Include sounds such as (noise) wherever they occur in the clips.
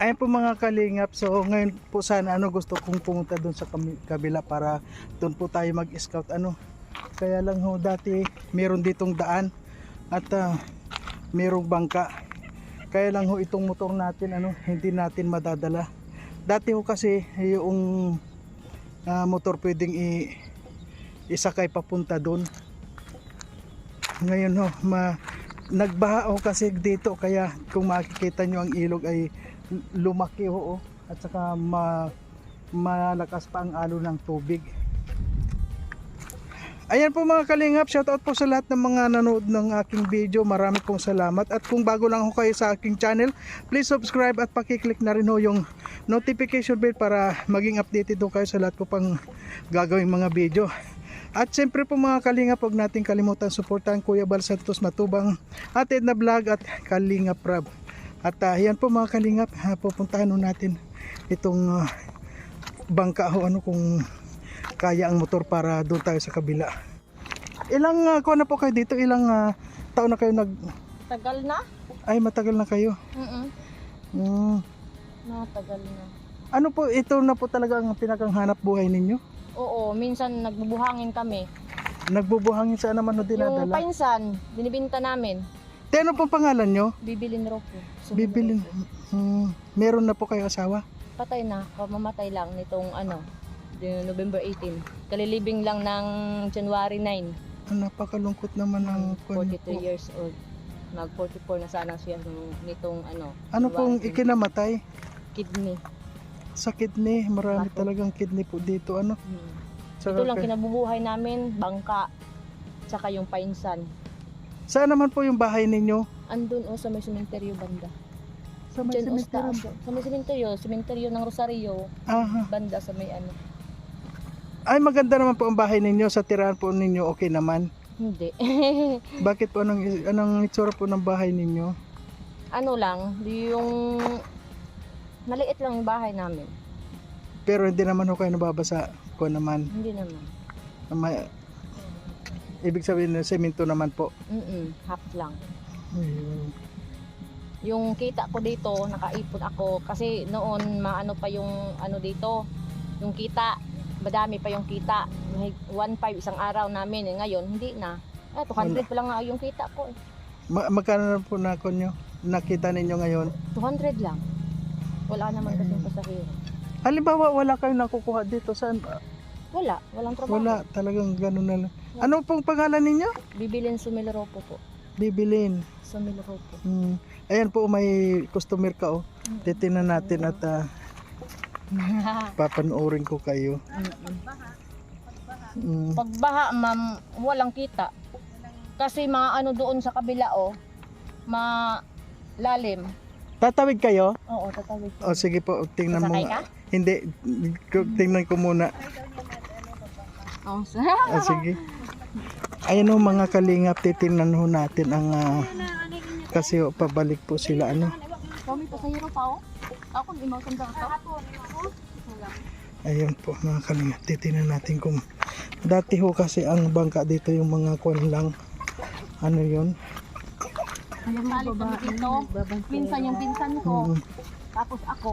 Ayan po mga kalingap. So ngayon po sana ano gusto kong pumunta doon sa kabila para doon po tayo mag-scout ano. Kaya lang ho dati meron ditong daan at ah, merong bangka. Kaya lang ho itong motor natin ano hindi natin madadala. Dati ho kasi yung ah, motor pwedeng i isakay papunta doon. Ngayon ho ma nagbaha ho kasi dito kaya kung makikita nyo ang ilog ay lumaki ho oh. at saka ma, malakas pa ang alo ng tubig. Ayan po mga kalingap. Shoutout po sa lahat ng mga nanood ng aking video. Marami pong salamat. At kung bago lang ho kayo sa aking channel please subscribe at pakiclick na rin ho yung notification bell para maging updated ho kayo sa lahat ko pang gagawing mga video. At siyempre po mga kalingap huwag natin kalimutan suportahan Kuya Bal Santos Matubang at Edna Vlog at Kalingap Rab at ah, yan po mga kalingap, ha, pupuntahan ho natin itong ah, bangka ho ano kung kaya ang motor para doon tayo sa kabila. Ilang uh, na po kayo dito? Ilang ah, taon na kayo nag Tagal na? ay matagal na kayo. Mm Mm. Matagal na. Ano po ito na po talaga ang pinakang hanap buhay ninyo? Oo, minsan nagbubuhangin kami. Nagbubuhangin saan naman ho Yung dinadala? painsan, binibinta namin. Te, ano pong pangalan nyo? Bibilin raw po. So, Bibilin. Mm, meron na po kayo asawa? Patay na, kamamatay lang nitong ano, yung November 18. Kalilibing lang ng January 9. Ah, napakalungkot naman ng kwan niyo 43 po. years old. Mag 44 na sana siya nung- nitong ano, Ano pong January. ikinamatay? kidney. Sa kidney, marami Ako. talagang kidney po dito. Ano? Hmm. Ito lang kinabubuhay namin, bangka. Tsaka yung painsan. Saan naman po yung bahay ninyo? Andun o sa may sementeryo banda. Sa may Diyan o sa cemetery. taas. Sa may sementeryo, sementeryo ng Rosario, Aha. banda sa may ano. Ay maganda naman po ang bahay ninyo sa tirahan po ninyo okay naman. Hindi. (laughs) Bakit po anong anong itsura po ng bahay ninyo? ano lang, yung maliit lang yung bahay namin. Pero hindi naman ho kayo nababasa ko naman. Hindi naman. May, ibig sabihin na semento naman po. Mm half lang. Ayun. Yung kita ko dito, nakaipon ako kasi noon maano pa yung ano dito, yung kita, madami pa yung kita. May 1.5 isang araw namin, eh, ngayon hindi na. Eh, 200 pa lang nga yung kita ko. Eh. Ma- magkano na po na ko nyo? Nakita ninyo ngayon? 200 lang. Wala naman kasi pasahero. Halimbawa wala kayo nakukuha dito saan? Wala, walang trabaho. Wala, talagang ganun na lang. Ano pong pangalan ninyo? Bibilin Sumilaropo po. Bibilin. Sumilaropo. Hmm. Ayan po may customer ka oh. Titingnan natin at ah, (laughs) papanoorin ko kayo. Hmm. Pagbaha, ma'am, walang kita. Kasi mga ano doon sa kabila, oh, malalim. Tatawid kayo? Oo, tatawid O ko. sige po, tingnan mo. Sasakay ka? Hindi, tingnan ko muna. Oh, Ah, sige. Ayan o mga kalingap, titingnan ho natin ang ah, kasi ho, pabalik po sila ano. Kami pa sa hero pa, oh. Ako, imaw sanda ka. Ayun po mga kalingap, titingnan natin kung dati ho kasi ang bangka dito yung mga kwan lang. Ano yun? Ayan mo kami dito. Minsan yung pinsan ko, Mm, tapos ako.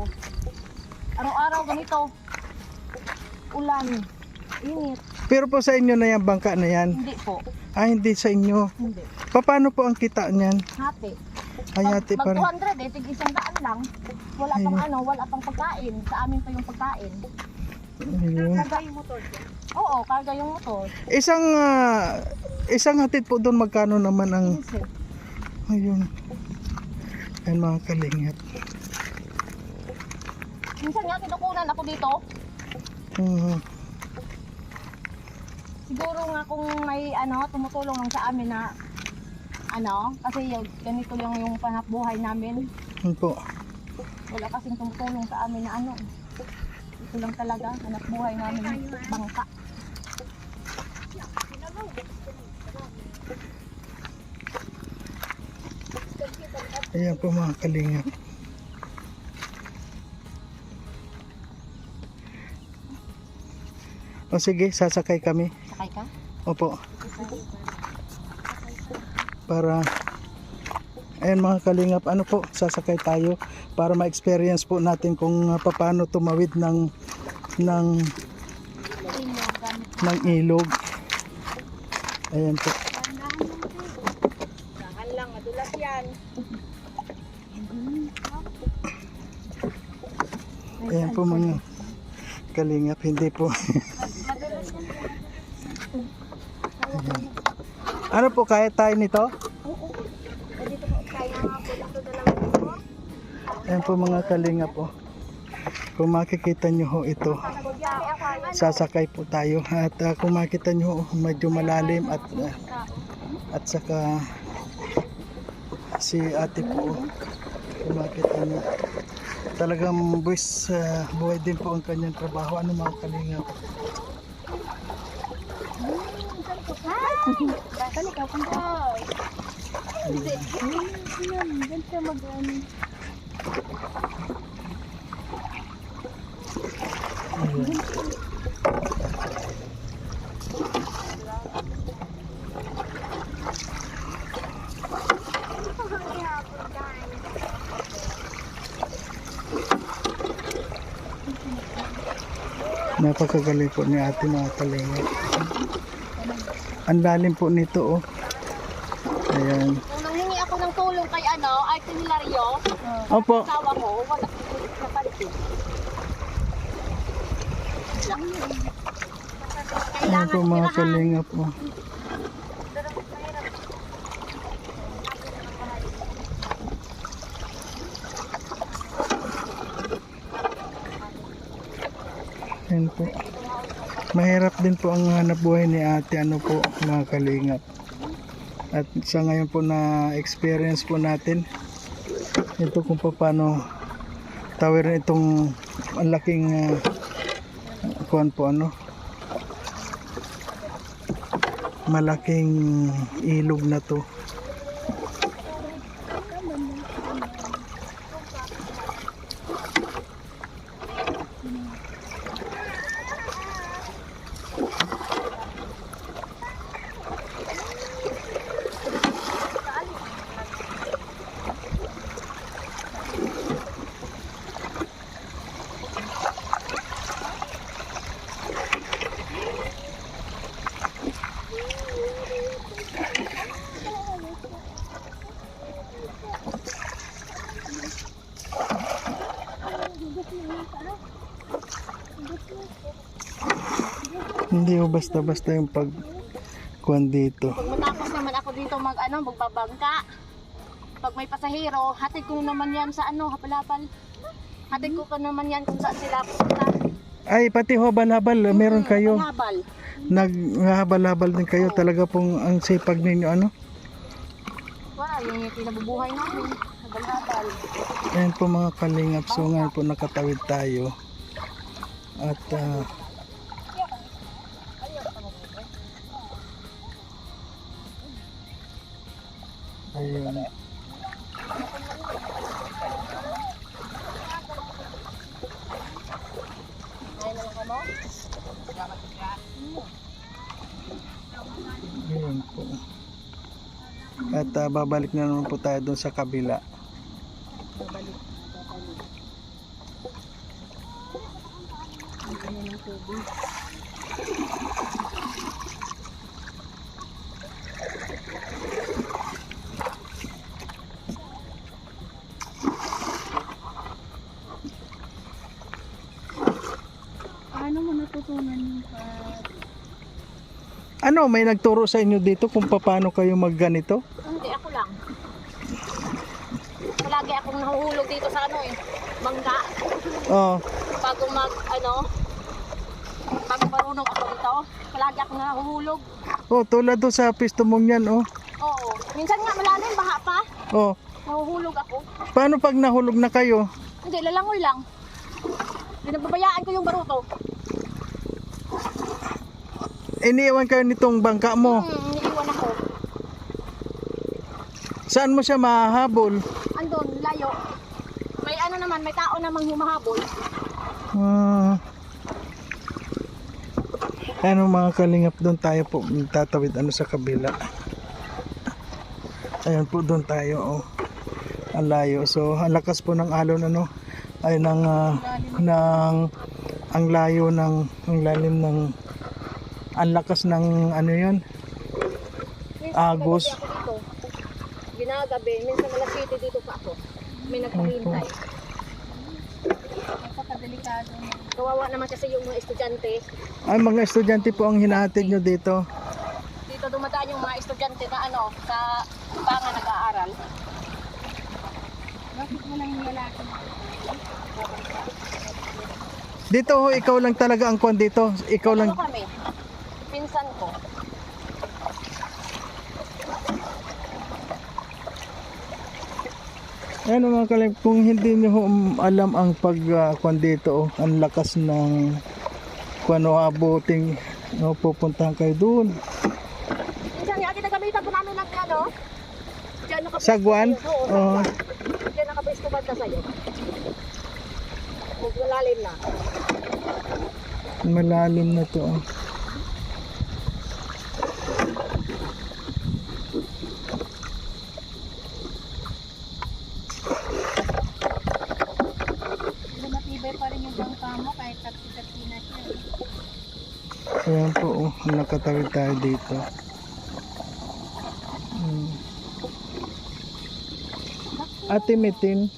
Araw-araw ganito. Ulan. Init. Pero po sa inyo na yung bangka na yan. Hindi po. Ah, hindi sa inyo. Hindi. Paano po ang kita niyan? Hati. Pa rin. mag 200 eh, tig isang daan lang. Wala pang ano, wala pang pagkain. Sa amin pa yung pagkain. Ayun. Karga yung motor Oo, karga yung motor. Isang ah, isang hatid po doon magkano naman ang 15. ayun. Ayun mga kalingap. Minsan nga kinukunan ako dito. Mhm. Siguro nga kung may ano, tumutulong lang sa amin na ano, kasi yung, ganito lang yung panap buhay namin. Yun po. Wala kasing tumutulong sa amin na ano. Ito lang talaga, hanap buhay namin, bangka. Ayan po mga kalingap. O sige, sasakay kami. Sakay ka? Opo. Para Ayan mga kalingap, ano po, sasakay tayo para ma-experience po natin kung uh, paano tumawid ng ng ng ilog. Ayan po. Dahan lang, madulas yan. Ayan po mga kalingap, hindi po. (laughs) Ano po, kaya tayo nito? Ayan po mga kalingap po. Kung makikita nyo ho ito, sasakay po tayo. At ah, kung makita nyo medyo malalim at ah, at saka si ate po, kung makita nyo, talagang buwis, ah, buhay din po ang kanyang trabaho. Ano mga kalingap? Ayan. Napakagaling po ni ate mga kalingap. Ang lalim po nito oh. Ayan. Nung nanghingi ako ng tulong kay ano, Artinilario, Opo. asawa ko, wala napansin. Ayan po mga kalingap oh. Ayan po. Mahirap din po ang hanap buhay ni ate ano po mga kalingap. At sa ngayon po na experience po natin ito kung paano tawirin itong ang laking uh, kuhan po ano malaking ilog na to hindi ho basta basta yung pag kuhan dito Pag matapos naman ako dito mag ano, magbabangka. Pag may pasahero, hatid ko naman yan sa ano, hapalapal. Hatid ko ka naman yan kung saan sila pupunta. ay pati habal-habal meron kayo Habal. naghahabal-habal din kayo talaga pong ang sipag ninyo ano Wow, yung yung kinabubuhay namin. Habal-habal. Ayan po mga kalingap, so ngayon po nakatawid tayo. At ah, ayun. Ayun po. At ah, babalik na naman po tayo doon sa kabila. Paano mo natutunan yung Ano, may nagturo sa inyo dito kung paano kayo magganito? Hindi, ako lang. Palagi akong nahuhulog dito sa ano eh. Bangka. Oh, Bago mag, ano, bago marunong ako dito. Palagi akong nahuhulog. oh tulad doon sa pisto mong yan, oh. Oo. Minsan nga malalim, baha pa. Oh, Nahuhulog ako. paano pag nahulog na kayo? Hindi, lalangoy lang. Pinababayaan ko yung baruto. Iniiwan kayo nitong bangka mo. Hmm, iniiwan ako. Saan mo siya mahahabol? Andun, layo. May ano naman, may tao namang humahabol. Ah. ano mga kalingap doon tayo po tatawid ano sa kabila. Ayan po doon tayo, oh. Ang layo. So, ang lakas po ng alon ano ay ng ah, ng ang layo ng ang lalim ng ang lakas ng ano 'yon. Agos. Ginagabi, minsan alas 7 dito pa ako. May nagpahintay. Napakadelikado na. Kawawa naman kasi yung mga estudyante. Ay mga estudyante po ang hinahatid nyo dito. Dito dumadaan yung mga estudyante na ano, sa banga nag-aaral. Bakit mo lang nilalaki? Dito ho, ikaw lang talaga ang kwan dito. Ikaw lang. Ano kami? Pinsan ko. Ano mga kalip, kung hindi nyo alam ang pag uh, kwan dito, oh, ang lakas ng kwan o abuting no, pupuntahan kayo doon. Minsan nga kinagamitan po namin ng ano, Diyan nakapwesto Sagwan? Oo, sagwan. Diyan nakapwesto banda sa'yo. Malalim na. Malalim na to. oh. Pero matibay pa rin yung bangka mo kahit tagti-tagti na siya. Ayan po, oh, nakatawid tayo dito. Hmm. Ate Mitin.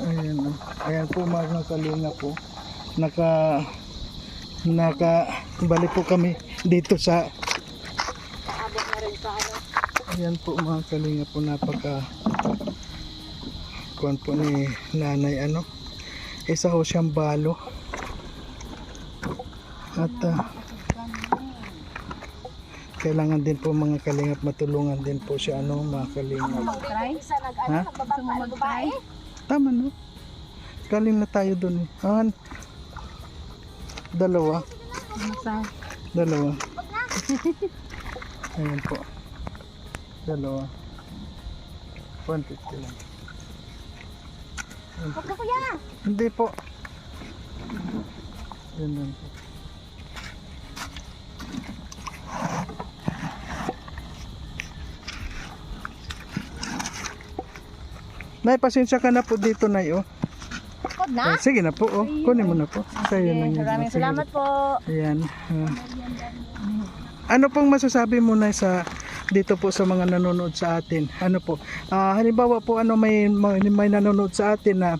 Ayan, oh. ayan po mga kalinga po. Naka naka balik po kami dito sa Abot na rin sa ano. ayan po mga kalinga po napaka kuan po ni nanay ano isa ho siyang balo. At ah, kailangan din po mga kalingap matulungan din po siya ano mga kalingap. Ha? tama no? Galing na tayo dun eh. Ah, dalawa. Dalawa. (laughs) Ayan po. Dalawa. 150 lang. Na kuya. Hindi po. Yun lang po. Nay, pasensya ka na po dito, Nay, oh. Huwag na. Eh, sige na po, oh. Kunin mo na po. Sa'yo na yun. Maraming Sige. salamat po. Ayan. ah. ano pong masasabi mo na sa dito po sa mga nanonood sa atin? Ano po? Ah, halimbawa po ano may may, may nanonood sa atin na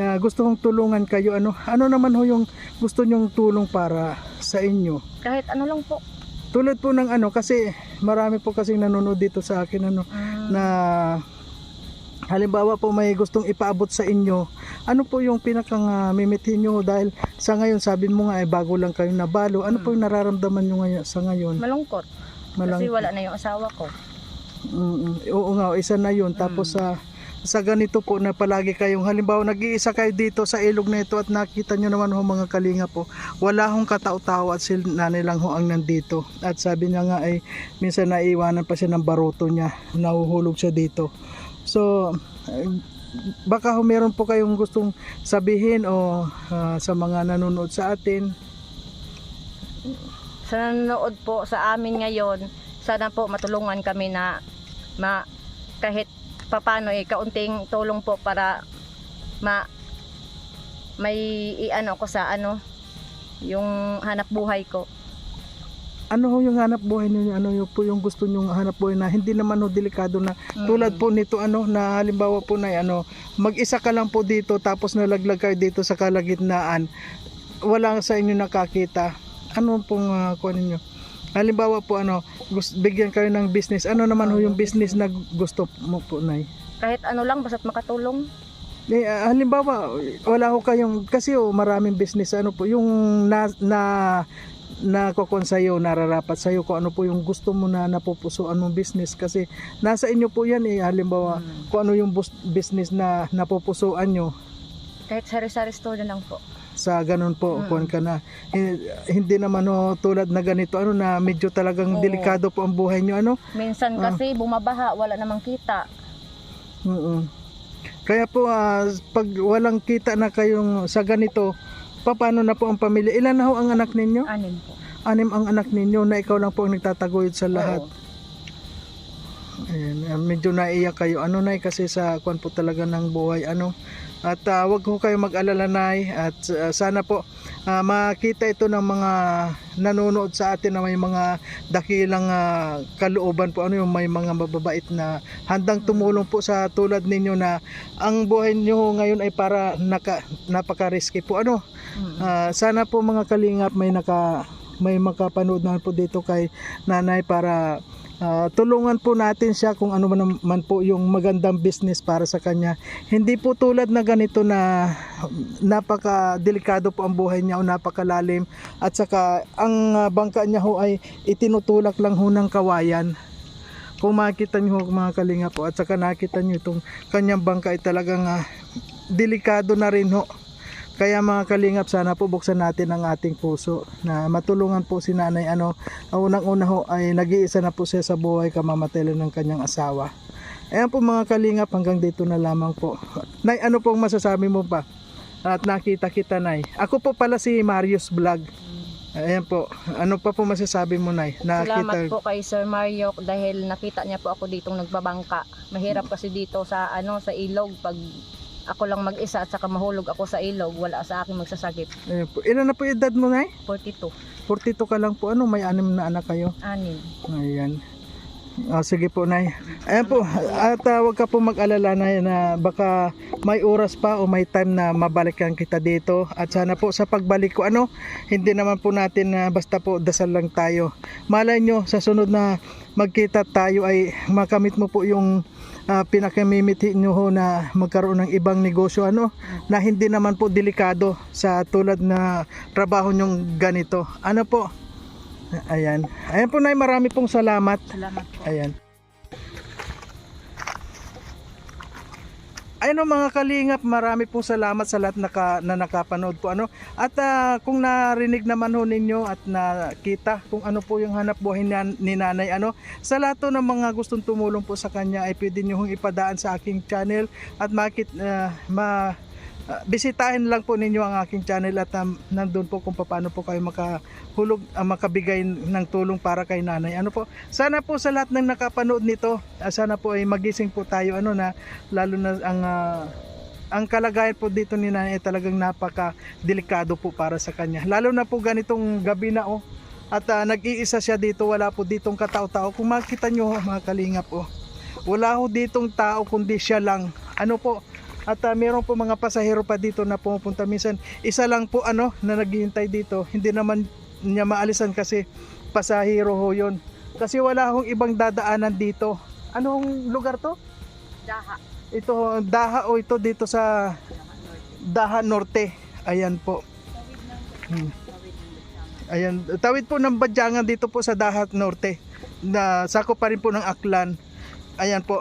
ah, gusto kong tulungan kayo ano? Ano naman ho yung gusto nyong tulong para sa inyo? Kahit ano lang po. Tulad po ng ano kasi marami po kasing nanonood dito sa akin ano na halimbawa po may gustong ipaabot sa inyo ano po yung pinakang uh, mimithin nyo dahil sa ngayon sabi mo nga eh bago lang kayo nabalo ano po yung nararamdaman nyo ngayon sa ngayon Malungkot. Malang, Kasi wala na yung asawa ko. Mm, oo nga isa na yun tapos sa sa ganito po na palagi kayong halimbawa nag-iisa kayo dito sa ilog na at nakita nyo naman ho mga kalinga po wala hong katao-tao at sila nanay lang ho ang nandito. At sabi niya nga ay minsan naiwanan pa siya ng baruto niya. Nahuhulog siya dito. So eh, baka ho meron po kayong gustong sabihin o ah, sa mga nanonood sa atin. Sa nanonood po sa amin ngayon, sana po matulungan kami na ma kahit papano eh kaunting tulong po para ma may iano ko sa ano yung hanap buhay ko. ano ho yung hanap buhay niyo ano yung po yung gusto niyo hanap buhay na hindi naman ho delikado na Tulad po nito ano na halimbawa po na ano mag-isa ka lang po dito tapos nalaglag kayo dito sa kalagitnaan wala sa inyo nakakita. Ano pong uh, kuha ninyo halimbawa po ano gusto, bigyan kayo ng business ano naman ho yung business na gusto mo po nay kahit ano lang basta't makatulong. eh, ah, halimbawa wala ho kayong kasi oh, maraming business ano po yung na, na nakokon sa'yo, nararapat sa'yo kung ano po yung gusto mo na napupusuan mong business kasi nasa inyo po yan eh halimbawa kung ano yung bus- business na napupusuan nyo Kahit sari-sari store na lang po. Sa ganun po Mm. kuwan ka na hindi naman ho, tulad na ganito ano na medyo talagang Oo. delikado po ang buhay nyo ano Minsan Ah. kasi bumabaha, wala namang kita. Oo. kaya po ah, pag walang kita na kayong sa ganito paano na po ang pamilya ilan na ho ang anak ninyo Anim po. anim ang anak ninyo na ikaw lang po ang nagtataguyod sa lahat Oo. Ayan, ah, medyo naiyak kayo ano nay kasi sa kwan po talaga ng buhay ano at ah, wag ko kayo mag-alala nay. At ah, sana po ah, makita ito ng mga nanonood sa atin na may mga dakilang ah, kalooban po. Ano yung may mga mababait na handang tumulong po sa tulad ninyo na ang buhay niyo ngayon ay para naka, napaka-risky po. Ano. Ah, sana po mga kalingap may naka may makapanood naman po dito kay nanay para ah, tulungan po natin siya kung ano man, po yung magandang business para sa kanya. Hindi po tulad na ganito na napaka delikado po ang buhay niya o napakalalim at saka ang ah, bangka niya ho ay itinutulak lang ho ng kawayan. Kung makita niyo ho mga kalinga po at saka nakita niyo itong kanyang bangka ay talagang ah, delikado na rin ho. Kaya mga kalingap, sana po buksan natin ang ating puso na matulungan po si nanay. Ano, ang unang-una ho ay nag-iisa na po siya sa buhay kamamatay ng kanyang asawa. Ayan po mga kalingap, hanggang dito na lamang po. Nay, ano pong masasabi mo pa? At nakita kita, Nay. Ako po pala si Marius Vlog. Ayan po. Ano pa po masasabi mo, Nay? Salamat po kay Sir Mario dahil nakita niya po ako ditong nagbabangka. Mahirap kasi dito sa ano sa ilog pag ako lang mag-isa at saka mahulog ako sa ilog, wala sa akin magsasagip. Ayan po. Ilan na po edad mo, Nay? 42, 42 ka lang po. Ano, may anim na anak kayo? anin. Ayan. Ah, sige po, Nay. Ayan po, at ah, huwag ka po mag-alala na, na baka may oras pa o may time na mabalikan kita dito. At sana po sa pagbalik ko, ano, hindi naman po natin na basta po dasal lang tayo. Malay nyo, sa sunod na magkita tayo ay makamit mo po yung uh, pinakamimiti nyo ho na magkaroon ng ibang negosyo, ano, na hindi naman po delikado sa tulad na trabaho nyong ganito. Ano po? Ayan. Ayan po, Nay, marami pong salamat. Salamat po. Ayan. Ayun mga kalingap, marami pong salamat sa lahat naka, na nakapanood po. Ano? At ah, kung narinig naman ho ninyo at nakita kung ano po yung hanap buhay ni, ni nanay, ano, sa lahat ng mga gustong tumulong po sa kanya ay pwede nyo hong ipadaan sa aking channel at makit, ah, ma, ah, bisitahin lang po ninyo ang aking channel at um, nandun po kung paano po kayo makahulog, ah, makabigay ng tulong para kay nanay. Ano po? Sana po sa lahat ng nakapanood nito, ah, sana po ay magising po tayo ano na lalo na ang ah, ang kalagayan po dito ni nanay ay talagang napaka delikado po para sa kanya. Lalo na po ganitong gabi na oh. At ah, nag-iisa siya dito, wala po ditong katao-tao. Kung makita nyo mga kalingap oh. Wala ho ditong tao kundi siya lang. Ano po? At ah, meron po mga pasahero pa dito na pumupunta minsan. Isa lang po ano na naghihintay dito. Hindi naman niya maalisan kasi pasahero ho 'yon. Kasi wala hong ibang dadaanan dito. Anong lugar to? Daha. Ito Daha o ito dito sa Daha Norte. Ayan po. Hmm. Ayan, tawid po ng Badyangan dito po sa Daha Norte. Na sako pa rin po ng Aklan. Ayan po.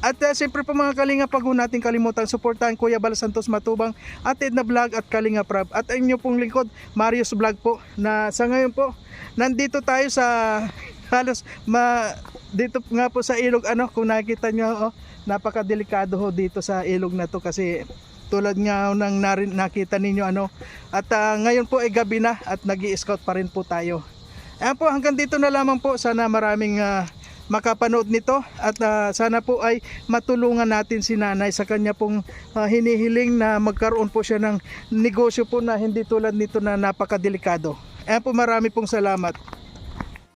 At uh, siyempre po mga Kalinga, pag natin kalimutan, suportahan Kuya Bala Santos Matubang, at Edna Vlog at Kalinga Prab. At ang inyo pong lingkod, Marius Vlog po, na sa ngayon po, nandito tayo sa (laughs) halos ma, dito nga po sa ilog, ano, kung nakikita nyo, oh, napakadelikado ho dito sa ilog na to kasi tulad nga ng narin, nakita ninyo ano. At ah, ngayon po ay gabi na at nag scout pa rin po tayo. Ayan po hanggang dito na lamang po. Sana maraming ah, makapanood nito at ah, sana po ay matulungan natin si nanay sa kanya pong ah, hinihiling na magkaroon po siya ng negosyo po na hindi tulad nito na napakadelikado. Ayan po marami pong salamat.